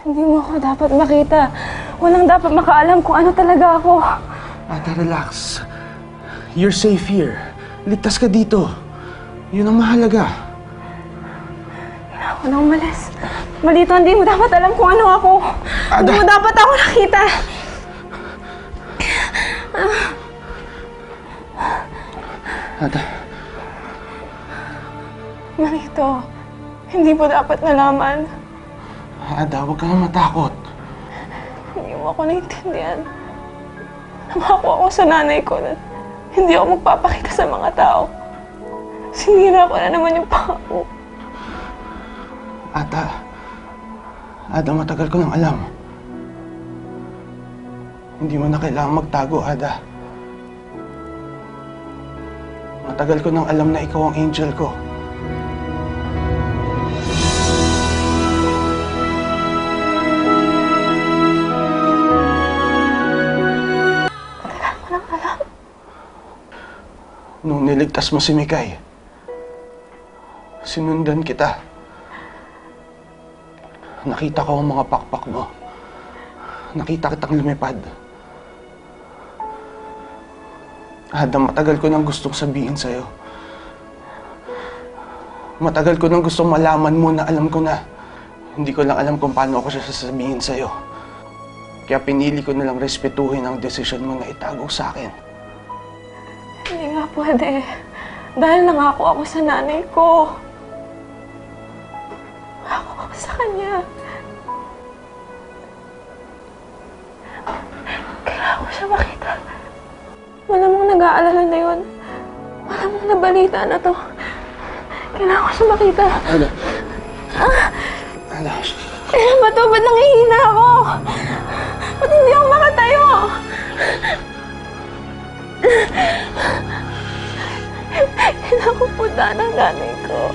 Hindi mo ako dapat makita. Walang dapat makaalam kung ano talaga ako. Ate, relax. You're safe here. Ligtas ka dito. Yun ang mahalaga. Ako na umalis. Malito, hindi mo dapat alam kung ano ako. Hindi Ada. mo dapat ako nakita. Ate, Malito, hindi mo dapat nalaman. Ada, huwag kang matakot. Hindi mo ako naintindihan. Nangako ako sa nanay ko na hindi ako magpapakita sa mga tao. Sinira ko na naman yung pangako. Ata, Ada, matagal ko nang alam. Hindi mo na kailangang magtago, Ada. Matagal ko nang alam na ikaw ang angel ko. Nung niligtas mo si Mikay, sinundan kita. Nakita ko ang mga pakpak mo. Nakita kitang lumipad. Adam, matagal ko nang gustong sabihin sa'yo. Matagal ko nang gustong malaman mo na alam ko na. Hindi ko lang alam kung paano ako siya sasabihin sa'yo. Kaya pinili ko na lang respetuhin ang desisyon mo na itago sa akin. Hindi nga pwede. Dahil nangako ako sa nanay ko. Nangako ako sa kanya. Kailangan ko siya makita. Malamang nag-aalala na yun. Malamang nabalita na to. Kailangan ko siya makita. Ano? Ano? Kailan ba to? Ba't nangihina ako? Ba't hindi ako makatayo? Kailangan ko punta ng nanay ko.